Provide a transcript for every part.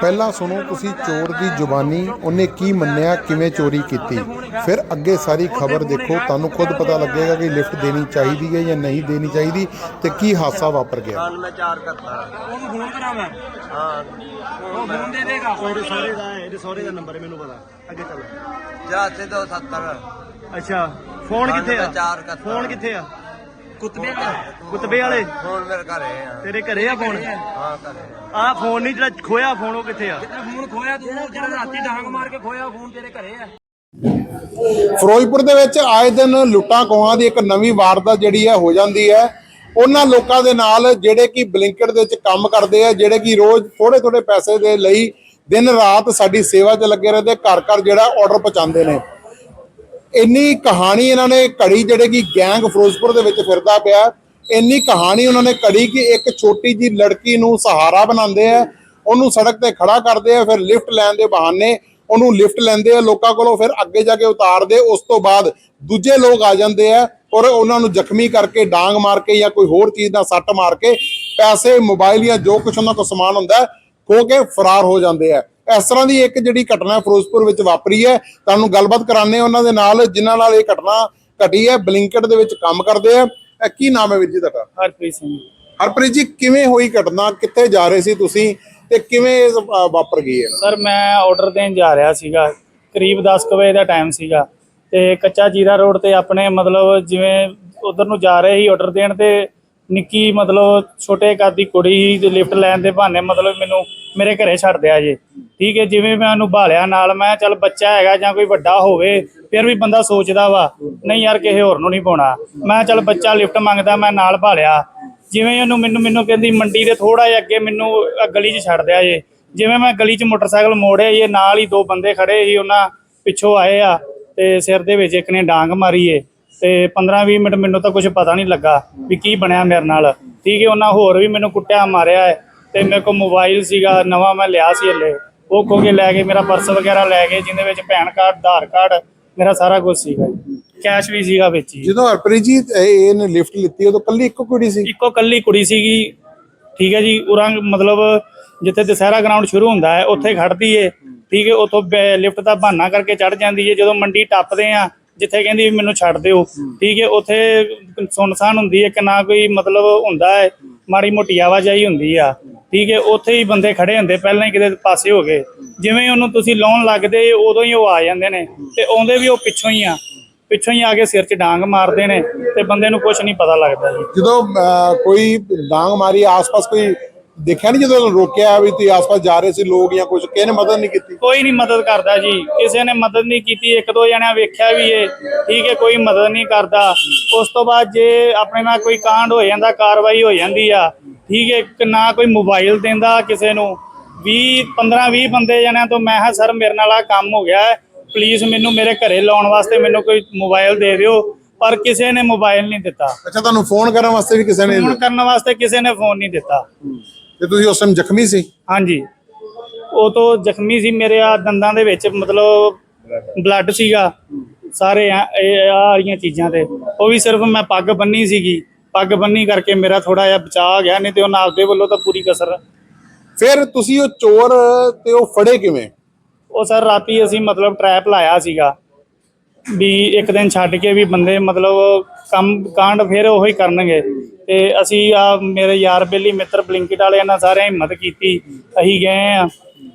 ਪਹਿਲਾਂ ਸੁਣੋ ਤੁਸੀਂ ਚੋਰ ਦੀ ਜ਼ੁਬਾਨੀ ਉਹਨੇ ਕੀ ਮੰਨਿਆ ਕਿਵੇਂ ਚੋਰੀ ਕੀਤੀ? ਫਿਰ ਅੱਗੇ ਸਾਰੀ ਖਬਰ ਦੇਖੋ ਤੁਹਾਨੂੰ ਖੁਦ ਪਤਾ ਲੱਗੇਗਾ ਕਿ ਲਿਫਟ ਦੇਣੀ ਚਾਹੀਦੀ ਹੈ ਜਾਂ ਨਹੀਂ ਦੇਣੀ ਚਾਹੀਦੀ ਤੇ ਕੀ ਹਾਦਸਾ ਵਾਪਰ ਗਿਆ। ਮੈਂ ਚਾਰ ਕਰਤਾ। ਉਹਨੂੰ ਫੋਨ ਕਰਾਂ ਮੈਂ ਹਾਂ। ਉਹ ਫੋਨ ਦੇ ਦੇਗਾ। ਇਹਦੇ ਸਹੁਰੇ ਦਾ ਹੈ ਇਹਦੇ ਸਹੁਰੇ ਦਾ ਨੰਬਰ ਹੈ ਮੈਨੂੰ ਪਤਾ। ਅੱਗੇ ਚੱਲ। ਜਾ ਸੇ 270 ਅੱਛਾ। ਫੋਨ ਕਿੱਥੇ ਆ? ਚਾਰ ਕਰਤਾ। ਫੋਨ ਕਿੱਥੇ ਆ? ਕੁੱਤਬੇ ਦਾ ਕੁਤਬੇ ਵਾਲੇ? ਫੋਨ ਮੇਰੇ ਘਰੇ ਆ। ਤੇਰੇ ਘਰੇ ਆ ਫੋਨ? ਹਾਂ ਘਰੇ ਆ। ਫੋਨ ਨਹੀਂ ਜਿਹੜਾ ਖੋਇਆ ਫੋਨ ਉਹ ਕਿੱਥੇ ਆ? ਤੇਰਾ ਫੋਨ ਖੋਇਆ ਤੂੰ ਜਿਹੜਾ ਰਾਤੀ ਡਾਂਗ ਮਾਰ ਕੇ ਖੋਇਆ ਫੋਨ ਤੇਰੇ ਘਰੇ ਆ। ਫਿਰੋਜ਼ਪੁਰ ਦੇ ਵਿੱਚ ਆਏ ਦਿਨ ਲੁੱਟਾਂ ਖੋਹਾਂ ਦੀ ਇੱਕ ਨਵੀਂ ਵਾਰਦਾਤ ਜਿਹੜੀ ਹੈ ਹੋ ਜਾਂਦੀ ਹੈ। ਉਹਨਾਂ ਲੋਕਾਂ ਦੇ ਨਾਲ ਜਿਹੜੇ ਕਿ ਬਲਿੰਕਟ ਦੇ ਵਿੱਚ ਕੰਮ ਕਰਦੇ ਆ ਜਿਹੜੇ ਕਿ ਰੋਜ਼ ਥੋੜੇ ਥੋੜੇ ਪੈਸੇ ਦੇ ਲਈ ਦਿਨ ਰਾਤ ਸਾਡੀ ਸੇਵਾ 'ਚ ਲੱਗੇ ਰਹਿੰਦੇ ਘਰ ਘਰ ਜਿਹੜਾ ਆਰਡਰ ਪਹੁੰਚਾਉਂਦੇ ਨੇ। ਇੰਨੀ ਕਹਾਣੀ ਇਹਨਾਂ ਨੇ ਘੜੀ ਜਿਹੜੇ ਕਿ ਗੈਂਗ ਫਿਰੋਜ਼ਪੁਰ ਦੇ ਵਿੱਚ ਫਿਰਦਾ ਪਿਆ, ਇੰਨੀ ਕਹਾਣੀ ਉਹਨਾਂ ਨੇ ਘੜੀ ਕਿ ਇੱਕ ਛੋਟੀ ਜੀ ਲੜਕੀ ਨੂੰ ਸਹਾਰਾ ਬਣਾਉਂਦੇ ਆ, ਉਹਨੂੰ ਸੜਕ ਤੇ ਖੜਾ ਕਰਦੇ ਆ, ਫਿਰ ਲਿਫਟ ਲੈਣ ਦੇ ਬਹਾਨੇ ਉਹਨੂੰ ਲਿਫਟ ਲੈਂਦੇ ਆ ਲੋਕਾਂ ਕੋਲੋਂ, ਫਿਰ ਅੱਗੇ ਜਾ ਕੇ ਉਤਾਰਦੇ, ਉਸ ਤੋਂ ਬਾਅਦ ਦੂਜੇ ਲੋਕ ਆ ਜਾਂਦੇ ਆ ਔਰ ਉਹਨਾਂ ਨੂੰ ਜ਼ਖਮੀ ਕਰਕੇ ਡਾਂਗ ਮਾਰ ਕੇ ਜਾਂ ਕੋਈ ਹੋਰ ਚੀਜ਼ ਨਾਲ ਸੱਟ ਮਾਰ ਕੇ ਪੈਸੇ, ਮੋਬਾਈਲ ਜਾਂ ਜੋ ਕੁਛ ਉਹਨਾਂ ਕੋਲ ਸਮਾਨ ਹੁੰਦਾ, ਖੋ ਕੇ ਫਰਾਰ ਹੋ ਜਾਂਦੇ ਆ। ਇਸ ਤਰ੍ਹਾਂ ਦੀ ਇੱਕ ਜਿਹੜੀ ਘਟਨਾ ਫਿਰੋਜ਼ਪੁਰ ਵਿੱਚ ਵਾਪਰੀ ਹੈ ਤੁਹਾਨੂੰ ਗੱਲਬਾਤ ਕਰਾਣੇ ਉਹਨਾਂ ਦੇ ਨਾਲ ਜਿਨ੍ਹਾਂ ਨਾਲ ਇਹ ਘਟਨਾ ਘਟੀ ਹੈ ਬਲਿੰਕਟ ਦੇ ਵਿੱਚ ਕੰਮ ਕਰਦੇ ਆ। ਇਹ ਕੀ ਨਾਮ ਹੈ ਵੀਰ ਜੀ ਤੁਹਾਡਾ? ਹਰਪ੍ਰੀਤ ਸਿੰਘ। ਹਰਪ੍ਰੀਤ ਜੀ ਕਿਵੇਂ ਹੋਈ ਘਟਨਾ? ਕਿੱਥੇ ਜਾ ਰਹੇ ਸੀ ਤੁਸੀਂ? ਤੇ ਕਿਵੇਂ ਇਹ, ਵਾਪਰ ਗਈ ਹੈ? ਸਰ ਮੈਂ ਆਰਡਰ ਦੇਣ ਜਾ ਰਿਹਾ ਸੀਗਾ। ਕਰੀਬ 10 ਕੁ ਵਜੇ ਦਾ ਟਾਈਮ ਸੀਗਾ। ਤੇ ਕੱਚਾ ਜੀਰਾ ਰੋਡ ਤੇ ਆਪਣੇ ਮਤਲਬ ਜਿਵੇਂ ਉਧਰ ਨੂੰ ਜਾ ਰਹੇ ਸੀ ਆਰਡਰ ਦੇਣ ਤੇ ਨਿੱਕੀ ਮਤਲਬ ਛੋਟੇ ਕਾਦੀ ਕੁੜੀ ਤੇ ਲਿਫਟ ਲੈਣ ਦੇ ਬਹਾਨੇ ਮਤਲਬ ਮੈਨੂੰ ਮੇਰੇ ਘਰੇ ਛੱਡ ਦਿਆ ਜੇ। ਠੀਕ ਹੈ, ਜਿਵੇਂ ਮੈਂ ਉਹਨੂੰ ਭਾਲਿਆ ਨਾਲ, ਮੈਂ ਚੱਲ ਬੱਚਾ ਹੈਗਾ ਜਾਂ ਕੋਈ ਵੱਡਾ ਹੋਵੇ, ਫਿਰ ਵੀ ਬੰਦਾ ਸੋਚਦਾ ਵਾ, ਨਹੀਂ ਯਾਰ ਕਿਸੇ ਹੋਰ ਨੂੰ ਨਹੀਂ ਪਾਉਣਾ। ਮੈਂ ਚੱਲ ਬੱਚਾ ਲਿਫਟ ਮੰਗਦਾ, ਮੈਂ ਨਾਲ ਭਾਲਿਆ। ਜਿਵੇਂ ਉਹਨੂੰ ਮੈਨੂੰ ਮੈਨੂੰ ਕਹਿੰਦੀ ਮੰਡੀ ਦੇ ਥੋੜਾ ਜਿਹਾ ਅੱਗੇ ਮੈਨੂੰ ਆਹ ਗਲੀ 'ਚ ਛੱਡ ਦਿਆ ਜੇ। ਜਿਵੇਂ ਮੈਂ ਗਲੀ 'ਚ ਮੋਟਰਸਾਈਕਲ ਮੋੜਿਆ ਇਹ ਨਾਲ ਹੀ ਦੋ ਬੰਦੇ ਖੜੇ ਸੀ ਉਹਨਾਂ ਪਿੱਛੋਂ ਆਏ ਆ ਤੇ ਸਿਰ ਦੇ ਵਿੱਚ ਇੱਕ ਨੇ ਡਾਂਗ ਮਾਰੀ ਏ। ਤੇ 15-20 ਮਿੰਟ ਮੈਨੂੰ ਤਾਂ ਕੁਝ ਪਤਾ ਨਹੀਂ ਲੱਗਾ ਵੀ ਕੀ ਬਣਿਆ ਮੇਰੇ ਨਾਲ। ਠੀਕ ਹੈ ਉਹਨਾਂ ਹੋਰ ਵੀ ਮੈਨੂੰ ਕੁੱਟਿਆ ਮਾਰਿਆ ਹੈ। ਤੇ ਮੇਰੇ ਕੋਲ ਮੋਬਾਈਲ ਸੀਗਾ ਨਵਾਂ ਮੈਂ ਲਿਆ ਸੀ ਹਲੇ। ਉਹ ਖੋ ਕੇ ਲੈ ਗਏ ਮੇਰਾ ਪਰਸ ਵਗੈਰਾ ਲੈ ਗਏ ਜਿਹਦੇ ਵਿੱਚ ਪੈਨ ਕਾਰਡ ਆਧਾਰ ਕਾਰਡ ਮੇਰਾ ਸਾਰਾ ਕੁਝ ਸੀਗਾ। ਕੈਸ਼ ਵੀ ਸੀਗਾ ਵਿੱਚ ਹੀ। ਜਦੋਂ ਹਰਪ੍ਰੀਤ ਜੀ ਇਹ- ਇਹਨੇ ਲਿਫਟ ਲਿੱਤੀ ਉਦੋਂ ਕੱਲੀ ਇੱਕੋ ਕੁੜੀ ਸੀ? ਇੱਕੋ ਕੱਲੀ ਕੁੜੀ ਸੀਗੀ। ਠੀਕ ਹੈ ਜੀ ਉਰੰਗ ਮਤਲਬ ਜਿੱਥੇ ਦਸਹਿਰਾ ਗਰਾਊਂਡ ਸ਼ੁਰੂ ਹੁੰਦਾ ਹੈ ਉੱਥੇ ਖੜਦੀ ਏ। ਠੀਕ ਹੈ ਉੱਥੋਂ ਲਿਫਟ ਦਾ ਬਹਾਨਾ ਕਰਕੇ ਚੜ ਜਾਂਦੀ ਏ। ਜਦੋਂ ਮੰਡੀ ਟੱਪਦੇ ਆ ਜਿੱਥੇ ਕਹਿੰਦੀ ਮੈਨੂੰ ਛੱਡ ਦਿਓ। ਠੀਕ ਹੈ ਉੱਥੇ ਸੁਨਸਾਨ ਹੁੰਦੀ ਹੈ ਕਿ ਨਾ ਕੋਈ ਮਤਲਬ ਹੁੰਦਾ ਹੈ ਮਾੜੀ ਮੋਟੀ ਆਵਾਜਾਈ ਹੁੰਦੀ ਆ। ਠੀਕ ਹੈ ਉੱਥੇ ਹੀ ਬੰਦੇ ਖੜੇ ਹੁੰਦੇ ਪਹਿਲਾਂ ਹੀ ਕਿਤੇ ਪਾਸੇ ਹੋ ਗਏ। ਜਿਵੇਂ ਉਹਨੂੰ ਤੁਸੀਂ ਲਾਉਣ ਲੱਗਦੇ ਉਦੋਂ ਹੀ ਉਹ ਆ ਜਾਂਦੇ ਨੇ। ਤੇ ਆਉਂਦੇ ਵੀ ਉਹ ਪਿੱਛੋਂ ਹੀ ਆ। ਪਿੱਛੋਂ ਹੀ ਆ ਕੇ ਸਿਰ 'ਚ ਡਾਂਗ ਮਾਰਦੇ ਨੇ ਤੇ ਬੰਦੇ ਨੂੰ ਕੁਝ ਨਹੀਂ ਪਤਾ ਲੱਗਦਾ ਜਦੋਂ ਕੋਈ ਡਾਂਗ ਮਾਰੀ ਆਸ-ਪਾਸ ਕੋਈ ਦੇਖਿਆ ਨਹੀਂ ਜਦੋਂ ਰੋਕਿਆ ਵੀ ਤੁਸੀਂ ਆਸ-ਪਾਸ ਜਾ ਰਹੇ ਸੀ ਲੋਕ ਜਾਂ ਕੁਝ ਕਿਸੇ ਨੇ ਮਦਦ ਨਹੀਂ ਕੀਤੀ? ਕੋਈ ਨਹੀਂ ਮਦਦ ਕਰਦਾ ਜੀ। ਕਿਸੇ ਨੇ ਮਦਦ ਨਹੀਂ ਕੀਤੀ। ਇੱਕ ਦੋ ਜਣਿਆਂ ਵੇਖਿਆ ਵੀ ਏ ਠੀਕ ਹੈ ਕੋਈ ਮਦਦ ਨਹੀਂ ਕਰਦਾ। ਉਸ ਤੋਂ ਬਾਅਦ ਜੇ ਆਪਣੇ ਨਾਲ ਕੋਈ ਕਾਂਡ ਹੋ ਜਾਂਦਾ ਕਾਰਵਾਈ ਹੋ ਜਾਂਦੀ ਆ ਠੀਕ ਹੈ ਨਾ ਕੋਈ ਮੋਬਾਈਲ ਦਿੰਦਾ ਕਿਸੇ ਨੂੰ। 20 15 20 ਬੰਦੇ ਜਣਿਆਂ ਤੋਂ ਮੈਂ ਹਾਂ ਸਰ ਮੇਰੇ ਨਾਲ ਆ ਕੰਮ ਹੋ ਗਿਆ ਪਲੀਜ਼ ਮੈਨੂੰ ਮੇਰੇ ਘਰੇ ਲਾਉਣ ਵਾਸਤੇ ਮੈਨੂੰ ਕੋਈ ਮੋਬਾਈਲ ਦੇ ਦਿਓ। ਪਰ ਕਿਸੇ ਨੇ ਮੋਬਾਈਲ ਨਹੀਂ ਦਿੱਤਾ। ਅੱਛਾ ਤੁਹਾਨੂੰ ਫੋਨ ਕਰਨ ਵਾਸਤੇ ਵੀ ਕਿਸੇ ਨੇ ਫੋਨ ਕਰਨ ਵਾਸਤੇ ਕਿਸੇ ਨੇ ਫੋਨ ਨਹੀਂ ਦਿੱਤਾ। ਤੇ ਤੁਸੀਂ ਉਸ ਟਾਈਮ ਜ਼ਖਮੀ ਸੀ? ਹਾਂਜੀ। ਉਹ ਤੋਂ ਜ਼ਖਮੀ ਸੀ ਮੇਰੇ ਆ ਦੰਦਾਂ ਦੇ ਵਿੱਚ ਮਤਲਬ ਬਲੱਡ ਸੀਗਾ ਸਾਰੇ ਆ ਇਹ ਆਹ ਵਾਲੀਆਂ ਚੀਜ਼ਾਂ ਤੇ। ਉਹ ਵੀ ਸਿਰਫ ਮੈਂ ਪੱਗ ਬੰਨੀ ਸੀਗੀ। ਪੱਗ ਬੰਨੀ ਕਰਕੇ ਮੇਰਾ ਥੋੜਾ ਜਿਹਾ ਬਚਾ ਗਿਆ ਨਹੀਂ ਤੇ ਉਹਨਾਂ ਆਪਦੇ ਵੱਲੋਂ ਤਾਂ ਪੂਰੀ ਕਸਰ ਫਿਰ ਤੁਸੀਂ ਉਹ ਚੋਰ ਤੇ ਉਹ ਫੜੇ ਕਿਵੇਂ? ਉਹ ਸਰ ਰਾਤੀ ਅਸੀਂ ਮਤਲਬ ਟਰੈਪ ਲਾਇਆ ਸੀਗਾ ਵੀ ਇੱਕ ਦਿਨ ਛੱਡ ਕੇ ਵੀ ਬੰਦੇ ਮਤਲਬ ਕੰਮ ਕਾਂਡ ਫਿਰ ਉਹੀ ਕਰਨਗੇ। ਤੇ ਅਸੀਂ ਆ ਮੇਰੇ ਯਾਰ ਬੇਲੀ ਮਿੱਤਰ ਬਲਿੰਕਿਟ ਵਾਲਿਆਂ ਨਾਲ ਸਾਰਿਆਂ ਹਿੰਮਤ ਕੀਤੀ ਅਸੀਂ ਗਏ ਆ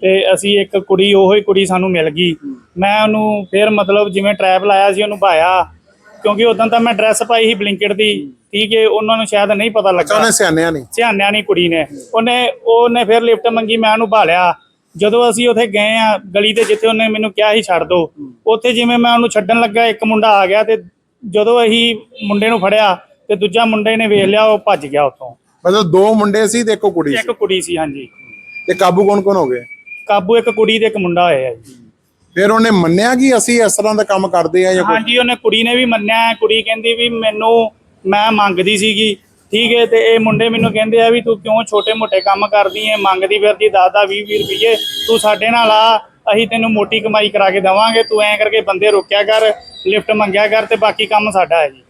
ਤੇ ਅਸੀਂ ਇੱਕ ਕੁੜੀ ਉਹੀ ਕੁੜੀ ਸਾਨੂੰ ਮਿਲ ਗਈ। ਮੈਂ ਉਹਨੂੰ ਫਿਰ ਮਤਲਬ ਜਿਵੇਂ ਟਰੈਪ ਲਾਇਆ ਸੀ ਉਹਨੂੰ ਭਾਇਆ ਕਿਉਂਕਿ ਉਦੋਂ ਤਾਂ ਮੈਂ ਡਰੈਸ ਪਾਈ ਸੀ ਬਲਿੰਕਿਟ ਦੀ ਠੀਕ ਹੈ ਉਹਨਾਂ ਨੂੰ ਸ਼ਾਇਦ ਨਹੀਂ ਪਤਾ ਲੱਗਾ। ਉਹਨੇ ਸਿਆਣਿਆ ਨਹੀਂ ਸਿਆਣਿਆ ਨਹੀਂ ਕੁੜੀ ਨੇ। ਉਹਨੇ ਉਹਨੇ ਫਿਰ ਲਿਫਟ ਮੰਗੀ ਮੈਂ ਉਹਨੂੰ ਭਾਲਿਆ। ਜਦੋਂ ਅਸੀਂ ਉੱਥੇ ਗਏ ਆ ਗਲੀ ਤੇ ਜਿੱਥੇ ਉਹਨੇ ਮੈਨੂੰ ਕਿਹਾ ਸੀ ਛੱਡ ਦੋ। ਉੱਥੇ ਜਿਵੇਂ ਮੈਂ ਉਹਨੂੰ ਛੱਡਣ ਲੱਗਾ ਇੱਕ ਮੁੰਡਾ ਆ ਗਿਆ ਤੇ ਜਦੋਂ ਅਸੀਂ ਮੁੰਡੇ ਨੂੰ ਫੜਿਆ ਤੇ ਦੂਜਾ ਮੁੰਡੇ ਨੇ ਵੇਖ ਲਿਆ ਉਹ ਭੱਜ ਗਿਆ ਉੱਥੋਂ। ਮਤਲਬ ਦੋ ਮੁੰਡੇ ਸੀ ਤੇ ਇੱਕੋ ਕੁੜੀ ਸੀ? ਇੱਕ ਕੁੜੀ ਸੀ ਹਾਂਜੀ। ਤੇ ਕਾਬੂ ਕੌਣ ਕੌਣ ਹੋ ਗਏ? ਕਾਬੂ ਇੱਕ ਕੁੜੀ ਤੇ ਇੱਕ ਮੁੰਡਾ ਹੋਇਆ ਜੀ। ਫਿਰ ਉਹਨੇ ਮੰਨਿਆ ਕਿ ਅਸੀਂ ਇਸ ਤਰ੍ਹਾਂ ਦਾ ਕੰਮ ਕਰਦੇ ਆ ਜਾਂ ਕੁਛ? ਹਾਂਜੀ ਉਹਨੇ ਕੁੜੀ ਨੇ ਵੀ ਮੰਨਿਆ। ਕੁੜੀ ਕਹਿੰਦੀ ਵੀ ਮੈਨੂੰ ਮੈਂ ਮੰਗਦੀ ਸੀਗੀ। ਠੀਕ ਹੈ ਤੇ ਇਹ ਮੁੰਡੇ ਮੈਨੂੰ ਕਹਿੰਦੇ ਆ ਵੀ ਤੂੰ ਕਿਉਂ ਛੋਟੇ ਮੋਟੇ ਕੰਮ ਕਰਦੀ ਏ ਮੰਗਦੀ ਫਿਰਦੀ 10 10 20 20 ਰੁਪਏ ਤੂੰ ਸਾਡੇ ਨਾਲ ਆ ਅਸੀਂ ਤੈਨੂੰ ਮੋਟੀ ਕਮਾਈ ਕਰਾ ਕੇ ਦੇਵਾਂਗੇ ਤੂੰ ਐਂ ਕਰਕੇ ਬੰਦੇ ਰੋਕਿਆ ਕਰ ਲਿਫਟ ਮੰਗਿਆ ਕਰ ਤੇ ਬਾਕੀ ਕੰਮ ਸਾਡਾ ਹੈ ਜੀ।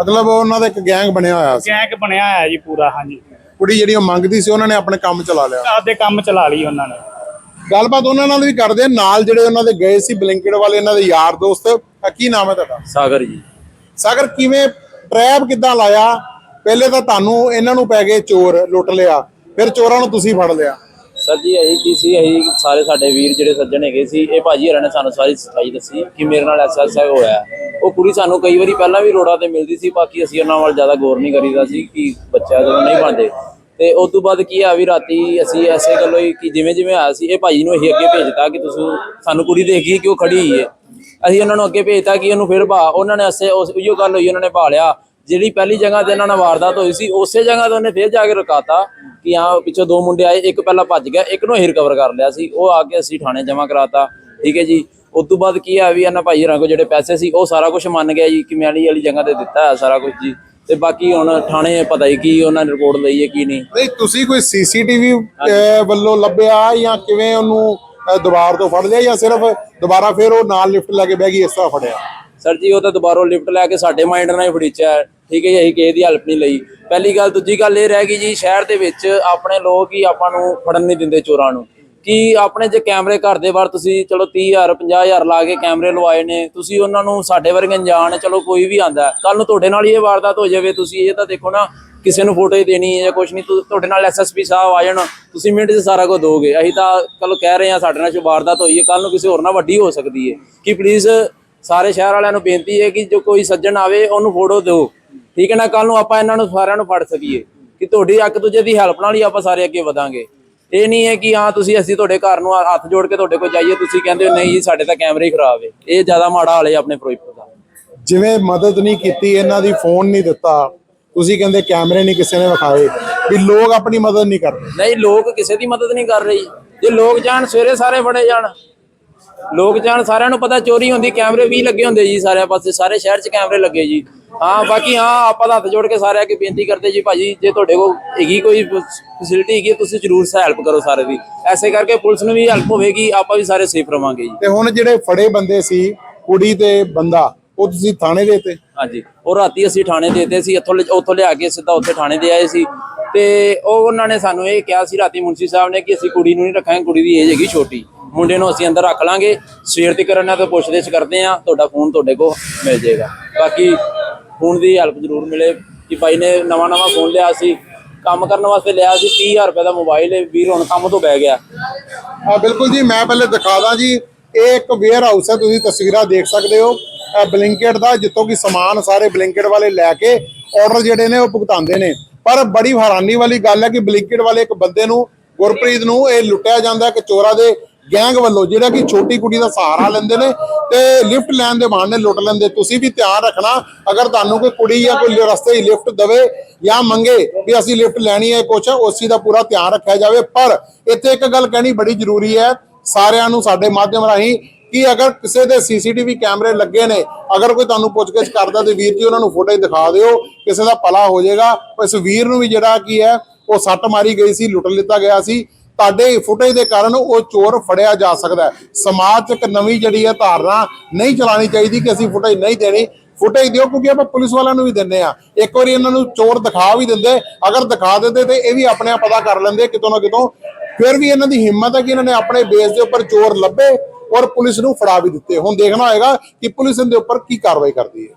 ਮਤਲਬ ਉਹਨਾਂ ਦਾ ਇੱਕ ਗੈਂਗ ਬਣਿਆ ਹੋਇਆ ਸੀ। ਗੈਂਗ ਬਣਿਆ ਹੋਇਆ ਜੀ ਪੂਰਾ ਹਾਂਜੀ। ਕੁੜੀ ਜਿਹੜੀ ਉਹ ਮੰਗਦੀ ਸੀ ਉਹਨਾਂ ਨੇ ਆਪਣੇ ਕੰਮ ਚਲਾ ਲਿਆ। ਆਪਦੇ ਕੰਮ ਚਲਾ ਲਈ ਉਹਨਾਂ ਨੇ। ਗੱਲਬਾਤ ਉਹਨਾਂ ਨਾਲ ਵੀ ਕਰਦੇ ਆ ਨਾਲ ਜਿਹੜੇ ਉਹਨਾਂ ਦੇ ਗਏ ਸੀ ਬਲਿੰਕਡ ਵਾਲੇ ਇਹਨਾਂ ਦੇ ਯਾਰ ਦੋਸਤ ਅਹ ਕੀ ਨਾਮ ਹੈ ਤੁਹਾਡਾ? ਸਾਗਰ ਜੀ। ਸਾਗਰ ਕਿਵੇਂ ਟ੍ਰੈਪ ਕਿੱਦਾਂ ਲਾਇਆ? ਪਹਿਲੇ ਤਾਂ ਤੁਹਾਨੂੰ ਇਹਨਾਂ ਨੂੰ ਪੈ ਗਏ ਚੋਰ ਲੁੱਟ ਲਿਆ। ਫਿਰ ਚੋਰਾਂ ਨੂੰ ਤੁਸੀਂ ਫੜ ਲਿਆ। ਸਰ ਜੀ, ਇਹੀ ਕੀ ਸੀ? ਅਸੀਂ ਸਾਰੇ ਸਾਡੇ ਵੀਰ ਜਿਹੜੇ ਸੱਜਣ ਹੈਗੇ ਸੀ, ਇਹ ਭਾਜੀ ਹਰਾਂ ਨੇ ਸਾਨੂੰ ਸਾਰੀ ਸਫ਼ਾਈ ਦੱਸੀ ਕਿ ਮੇਰੇ ਨਾਲ ਐਸਾ ਐਸਾ ਹੋਇਆ ਉਹ ਕੁੜੀ ਸਾਨੂੰ ਕਈ ਵਾਰੀ ਪਹਿਲਾਂ ਵੀ ਰੋੜਾ ਤੇ ਮਿਲਦੀ ਸੀ, ਬਾਕੀ ਅਸੀਂ ਉਹਨਾਂ ਵੱਲ ਜ਼ਿਆਦਾ ਗੌਰ ਨਹੀਂ ਕਰੀਦਾ ਸੀ ਕਿ ਬੱਚਾ ਜਦੋਂ ਨਹੀਂ ਬਣਦੇ। ਤੇ ਉਸ ਤੋਂ ਬਾਅਦ ਕੀ ਆ ਵੀ ਰਾਤੀ ਅਸੀਂ ਐਸੇ ਗੱਲੋਂ ਹੀ ਕਿ ਜਿਵੇਂ ਜਿਵੇਂ ਆਇਆ ਸੀ, ਇਹ ਭਾਜੀ ਨੂੰ ਅਸੀਂ ਅੱਗੇ ਭੇਜਤਾ ਕਿ ਤੁਸੀਂ ਸਾਨੂੰ ਕੁੜੀ ਦੇਖ ਗਈ ਕਿ ਉਹ ਖੜੀ ਹੋਈ ਹੈ। ਅਸੀਂ ਉਹਨਾਂ ਨੂੰ ਅੱਗੇ ਭੇਜਤਾ ਕਿ ਇਹਨੂੰ ਫਿਰ ਭਾ, ਉਹਨਾਂ ਨੇ ਐਸੇ ਉਸ ਉਹੀਓ ਗੱਲ ਹੋਈ, ਉਹਨਾਂ ਨੇ ਭਾ ਲਿਆ ਜਿਹੜੀ ਪਹਿਲੀ ਜਗ੍ਹਾ ਤੇ ਇਹਨਾਂ ਨਾਲ ਵਾਰਦਾਤ ਹੋਈ ਸੀ ਉਸੇ ਜਗ੍ਹਾ ਤੇ ਉਹਨੇ ਫਿਰ ਜਾ ਕੇ ਰੁਕਾਤਾ ਕਿ ਹਾਂ ਪਿੱਛੋਂ ਦੋ ਮੁੰਡੇ ਆਏ ਇੱਕ ਪਹਿਲਾਂ ਭੱਜ ਗਿਆ ਇੱਕ ਨੂੰ ਹੀ ਰਿਕਵਰ ਕਰ ਲਿਆ ਸੀ ਉਹ ਆ ਕੇ ਅਸੀਂ ਥਾਣੇ ਜਮ੍ਹਾਂ ਕਰਾਤਾ ਠੀਕ ਹੈ ਜੀ। ਉਸ ਤੋਂ ਬਾਅਦ ਕੀ ਆ ਵੀ ਇਹਨਾਂ ਭਾਈ ਹੋਰਾਂ ਜਿਹੜੇ ਪੈਸੇ ਸੀ ਉਹ ਸਾਰਾ ਕੁਝ ਮੰਨ ਗਿਆ ਜੀ ਕਿ ਮਿਆਲੀ ਵਾਲੀ ਜਗ੍ਹਾ ਤੇ ਦਿੱਤਾ ਹੈ ਸਾਰਾ ਕੁਝ ਜੀ। ਤੇ ਬਾਕੀ ਹੁਣ ਥਾਣੇ ਪਤਾ ਹੀ ਕੀ ਉਹਨਾਂ ਨੇ ਰਿਪੋਰਟ ਲਈ ਹੈ ਕੀ ਨਹੀਂ। ਨਹੀਂ ਤੁਸੀਂ ਕੋਈ ਸੀਸੀਟੀਵੀ ਵੱਲੋਂ ਲੱਭਿਆ ਜਾਂ ਕਿਵੇਂ ਉਹਨੂੰ ਦੁਬਾਰ ਤੋਂ ਫੜ ਲਿਆ ਜਾਂ ਸਿਰਫ ਦੁਬਾਰਾ ਫਿਰ ਉਹ ਨਾਲ ਲਿਫਟ ਲੈ ਕੇ ਬਹਿ ਗਈ ਇਸ ਤਰ੍ਹਾਂ ਫੜਿਆ? ਸਰ ਜੀ ਉਹ ਤਾਂ ਦੁਬਾਰਾ ਲਿਫਟ ਲੈ ਕੇ ਸਾਡੇ ਮਾਈਂਡ ਨਾਲ ਹੀ ਫੜੀਚਿਆ। ਠੀਕ ਹੈ ਜੀ, ਅਸੀਂ ਕਿਸੇ ਦੀ ਹੈਲਪ ਨਹੀਂ ਲਈ। ਪਹਿਲੀ ਗੱਲ, ਦੂਜੀ ਗੱਲ ਇਹ ਰਹਿ ਗਈ ਜੀ, ਸ਼ਹਿਰ ਦੇ ਵਿੱਚ ਆਪਣੇ ਲੋਕ ਹੀ ਆਪਾਂ ਨੂੰ ਫੜਨ ਨਹੀਂ ਦਿੰਦੇ ਚੋਰਾਂ ਨੂੰ। ਕਿ ਆਪਣੇ ਜੇ ਕੈਮਰੇ ਘਰ ਦੇ ਬਾਹਰ ਤੁਸੀਂ ਚਲੋ 30000 50000 ਲਾ ਕੇ ਕੈਮਰੇ ਲਵਾਏ ਨੇ, ਤੁਸੀਂ ਉਹਨਾਂ ਨੂੰ ਸਾਡੇ ਵਰਗੇ ਅਣਜਾਣ ਚਲੋ ਕੋਈ ਵੀ ਆਂਦਾ ਕੱਲ ਨੂੰ ਤੁਹਾਡੇ ਨਾਲ ਹੀ ਇਹ ਵਾਰਦਾਤ ਹੋ ਜਾਵੇ, ਤੁਸੀਂ ਇਹ ਤਾਂ ਦੇਖੋ ਨਾ, ਕਿਸੇ ਨੂੰ ਫੋਟੋ ਹੀ ਦੇਣੀ ਹੈ ਜਾਂ ਕੁਝ ਨਹੀਂ ਤੁਹਾਡੇ ਨਾਲ ਐਸਐਸਪੀ ਸਾਹਿਬ ਆ ਜਾਣ, ਤੁਸੀਂ ਮਿੰਟ 'ਚ ਸਾਰਾ ਕੁਝ ਦੋਗੇ। ਅਸੀਂ ਤਾਂ ਕੱਲ ਕਹਿ ਰਹੇ ਹਾਂ, ਸਾਡੇ ਨਾਲ ਜੋ ਵਾਰਦਾਤ ਹੋਈ ਹੈ ਕੱਲ ਨੂੰ ਕਿਸੇ ਹੋਰ ਨਾਲ ਵੱਡੀ ਹੋ ਸਕਦੀ ਹੈ। ਕਿ ਪਲੀਜ਼ ਸਾਰੇ ਸ਼ਹਿਰ ਵਾਲਿਆਂ ਨੂੰ ਬੇਨਤੀ ਹੈ ਕਿ ਜੋ ਕੋਈ ਸੱਜਣ ਆਵੇ, ਉਹਨੂੰ ਫੋਟੋ ਦਿਓ। ਠੀਕ ਹੈ ਨਾ ਕੱਲ ਨੂੰ ਆਪਾਂ ਇਹਨਾਂ ਨੂੰ ਸਾਰਿਆਂ ਨੂੰ ਫੜ ਸਕੀਏ ਕਿ ਤੁਹਾਡੀ ਇੱਕ ਦੂਜੇ ਦੀ ਹੈਲਪ ਨਾਲ ਹੀ ਆਪਾਂ ਸਾਰੇ ਅੱਗੇ ਵਧਾਂਗੇ। ਇਹ ਨਹੀਂ ਹੈ ਕਿ ਹਾਂ ਤੁਸੀਂ ਅਸੀਂ ਤੁਹਾਡੇ ਘਰ ਨੂੰ ਹੱਥ ਜੋੜ ਕੇ ਤੁਹਾਡੇ ਕੋਲ ਜਾਈਏ ਤੁਸੀਂ ਕਹਿੰਦੇ ਹੋ ਨਹੀਂ ਸਾਡੇ ਤਾਂ ਕੈਮਰੇ ਹੀ ਖਰਾਬ ਹੈ ਇਹ ਜ਼ਿਆਦਾ ਮਾੜਾ ਹਾਲ ਹੈ ਆਪਣੇ ਫਿਰੋਜ਼ਪੁਰ ਦਾ। ਜਿਵੇਂ ਮਦਦ ਨਹੀਂ ਕੀਤੀ ਇਹਨਾਂ ਦੀ ਫੋਨ ਨਹੀਂ ਦਿੱਤਾ ਤੁਸੀਂ ਕਹਿੰਦੇ ਕੈਮਰੇ ਨਹੀਂ ਕਿਸੇ ਨੇ ਵਿਖਾਏ ਵੀ ਲੋਕ ਆਪਣੀ ਮਦਦ ਨਹੀਂ ਕਰਦੇ ਨਹੀਂ ਲੋਕ ਕਿਸੇ ਦੀ ਮਦਦ ਨਹੀਂ ਕਰ ਰਹੀ। ਜੇ ਲੋਕ ਜਾਣ ਸਵੇਰੇ ਸਾਰੇ ਫੜੇ ਜਾਣ। ਲੋਕ ਜਾਣ ਸਾਰਿਆਂ ਨੂੰ ਪਤਾ ਚੋਰੀ ਹੁੰਦੀ ਕੈਮਰੇ ਵੀ ਲੱਗੇ ਹੁੰਦੇ ਜੀ ਸਾਰੇ ਪਾਸੇ ਸਾਰੇ ਸ਼ਹਿਰ 'ਚ ਕੈਮਰੇ ਲੱਗੇ ਜੀ। ਹਾਂ ਬਾਕੀ ਹਾਂ ਆਪਾਂ ਤਾਂ ਹੱਥ ਜੋੜ ਕੇ ਸਾਰਿਆਂ ਅੱਗੇ ਬੇਨਤੀ ਕਰਦੇ ਜੀ ਭਾਜੀ ਜੇ ਤੁਹਾਡੇ ਕੋਲ ਹੈਗੀ ਕੋਈ ਫੈਸਿਲਿਟੀ ਹੈਗੀ ਤੁਸੀਂ ਜ਼ਰੂਰ ਹੈਲਪ ਕਰੋ ਸਾਰੇ ਦੀ। ਐਸੇ ਕਰਕੇ ਪੁਲਿਸ ਨੂੰ ਵੀ ਹੈਲਪ ਹੋਵੇਗੀ ਆਪਾਂ ਵੀ ਸਾਰੇ ਸੇਫ ਰਵਾਂਗੇ ਜੀ। ਤੇ ਹੁਣ ਜਿਹੜੇ ਫੜੇ ਬੰਦੇ ਸੀ ਕੁੜੀ ਤੇ ਬੰਦਾ ਉਹ ਤੁਸੀਂ ਥਾਣੇ ਦੇ ਤੇ ਹਾਂਜੀ ਉਹ ਰਾਤੀ ਅਸੀਂ ਥਾਣੇ ਦੇਤੇ ਸੀ ਇੱਥੋਂ ਉੱਥੋਂ ਲਿਆ ਕੇ ਸਿੱਧਾ ਉੱਥੇ ਥਾਣੇ ਦੇ ਆਏ ਸੀ। ਤੇ ਉਹ ਉਹਨਾਂ ਨੇ ਸਾਨੂੰ ਇਹ ਕਿਹਾ ਸੀ ਰਾਤੀ ਮੁੰਸ਼ੀ ਸਾਹਿਬ ਨੇ ਕਿ ਅਸੀਂ ਕੁੜੀ ਨੂੰ ਨਹੀਂ ਰੱਖਾਂਗੇ ਕੁੜੀ ਦੀ ਏਜ ਹੈਗੀ ਛੋਟੀ। ਮੁੰਡੇ ਨੂੰ ਅਸੀਂ ਅੰਦਰ ਰੱਖ ਲਾਂਗੇ ਸਵੇਰ ਤੱਕ ਇਹਨਾਂ ਤੋਂ ਪੁੱਛਦੇਛ ਕਰਦੇ ਆ ਤੁਹਾਡਾ ਫੋਨ ਤੁਹਾਡੇ ਕੋਲ ਮਿਲ ਜਾਏਗਾ। ਬਾਕੀ ਫੋਨ ਦੀ ਹੈਲਪ ਜ਼ਰੂਰ ਮਿਲੇ ਕਿ ਭਾਈ ਨੇ ਨਵਾਂ ਨਵਾਂ ਫੋਨ ਲਿਆ ਸੀ, ਕੰਮ ਕਰਨ ਵਾਸਤੇ ਲਿਆ ਸੀ 30000 ਰੁਪਏ ਦਾ ਮੋਬਾਈਲ ਹੈ ਵੀਰ, ਹੁਣ ਕੰਮ ਤੋਂ ਬਹਿ ਗਿਆ। ਆ ਬਿਲਕੁਲ ਜੀ, ਮੈਂ ਪਹਿਲੇ ਦਿਖਾ ਦਾਂ ਜੀ, ਇਹ ਇੱਕ ਵੇਅਰ ਹਾਊਸ ਹੈ, ਤੁਸੀਂ ਤਸਵੀਰਾਂ ਦੇਖ ਸਕਦੇ ਹੋ। ਬਲਿੰਕਟ ਦਾ, ਜਿੱਥੋਂ ਕਿ ਸਮਾਨ ਸਾਰੇ ਬਲਿੰਕਟ ਵਾਲੇ ਲੈ ਕੇ ਆਰਡਰ ਜਿਹੜੇ ਨੇ ਉਹ ਭੁਗਤਾਉਂਦੇ ਨੇ। ਪਰ ਬੜੀ ਹੈਰਾਨੀ ਵਾਲੀ ਗੱਲ ਹੈ ਕਿ ਬਲਿੰਕਟ ਵਾਲੇ ਇੱਕ ਬੰਦੇ ਨੂੰ, ਗੁਰਪ੍ਰੀਤ ਨੂੰ ਇਹ ਲੁੱਟਿਆ ਜਾਂਦਾ ਕਿ ਚੋਰਾਂ ਦੇ ਗੈਂਗ ਵੱਲੋਂ, ਜਿਹੜਾ ਕਿ ਛੋਟੀ ਕੁੜੀ ਦਾ ਸਹਾਰਾ ਲੈਂਦੇ ਨੇ। ਤੇ ਲਿਫਟ ਲੈਣ ਦੇ ਬਹਾਨੇ ਲੁੱਟ ਲੈਂਦੇ। ਤੁਸੀਂ ਵੀ ਧਿਆਨ ਰੱਖਣਾ, ਅਗਰ ਤੁਹਾਨੂੰ ਕੋਈ ਕੁੜੀ ਜਾਂ ਕੋਈ ਰਸਤੇ ਹੀ ਲਿਫਟ ਦਵੇ ਜਾਂ ਮੰਗੇ ਵੀ ਅਸੀਂ ਲਿਫਟ ਲੈਣੀ ਹੈ ਕੁਛ, ਉਸ ਚੀਜ਼ ਦਾ ਪੂਰਾ ਧਿਆਨ ਰੱਖਿਆ ਜਾਵੇ। ਪਰ ਇੱਥੇ ਇੱਕ ਗੱਲ ਕਹਿਣੀ ਬੜੀ ਜ਼ਰੂਰੀ ਹੈ, ਸਾਰਿਆਂ ਨੂੰ ਸਾਡੇ ਮਾਧਿਅਮ ਰਾਹੀਂ ਕਿ ਅਗਰ ਕਿਸੇ ਦੇ ਸੀਸੀਟੀਵੀ ਕੈਮਰੇ ਲੱਗੇ ਨੇ, ਅਗਰ ਕੋਈ ਤੁਹਾਨੂੰ ਪੁੱਛਗਿੱਛ ਕਰਦਾ ਤੇ ਵੀਰ ਜੀ ਉਹਨਾਂ ਨੂੰ ਫੋਟੋ ਦਿਖਾ ਦਿਓ, ਕਿਸੇ ਦਾ ਭਲਾ ਹੋ ਜਾਏਗਾ। ਇਸ ਵੀਰ ਨੂੰ ਵੀ ਜਿਹੜਾ ਕੀ ਹੈ, ਉਹ ਸੱਟ ਮਾਰੀ ਗਈ ਸੀ, ਲੁੱਟ ਲਿੱਤਾ ਗਿਆ ਸੀ। ਤੁਹਾਡੇ ਫੁਟੇਜ ਦੇ ਕਾਰਨ ਉਹ ਚੋਰ ਫੜਿਆ ਜਾ ਸਕਦਾ ਹੈ। ਸਮਾਜ 'ਚ ਇੱਕ ਨਵੀਂ ਜਿਹੜੀ ਹੈ ਧਾਰਨਾ ਨਹੀਂ ਚਲਾਣੀ ਚਾਹੀਦੀ ਕਿ ਅਸੀਂ ਫੁਟੇਜ ਨਹੀਂ ਦੇਣੀ। ਫੁਟੇਜ ਦਿਓ ਕਿਉਂਕਿ ਆਪਾਂ ਪੁਲਿਸ ਵਾਲਿਆਂ ਨੂੰ ਵੀ ਦਿੰਨੇ ਆ ਇੱਕ ਵਾਰੀ ਇਹਨਾਂ ਨੂੰ ਚੋਰ ਦਿਖਾ ਵੀ ਦਿੰਦੇ, ਅਗਰ ਦਿਖਾ ਦਿੰਦੇ ਤੇ ਇਹ ਵੀ ਆਪਣੇ ਆਪ ਪਤਾ ਕਰ ਲੈਂਦੇ ਕਿਤੋਂ ਨਾ ਕਿਤੋਂ। ਫਿਰ ਵੀ ਇਹਨਾਂ ਦੀ ਹਿੰਮਤ ਹੈ ਕਿ ਇਹਨਾਂ ਨੇ ਆਪਣੇ ਬੇਸ ਦੇ ਉੱਪਰ ਚੋਰ ਲੱਭੇ ਔਰ ਪੁਲਿਸ ਨੂੰ ਫੜਾ ਵੀ ਦਿੱਤੇ। ਹੁਣ ਦੇਖਣਾ ਹੋਏਗਾ ਕਿ ਪੁਲਿਸ ਇਹਦੇ ਉੱਪਰ ਕੀ ਕਾਰਵਾਈ ਕਰਦੀ ਹੈ।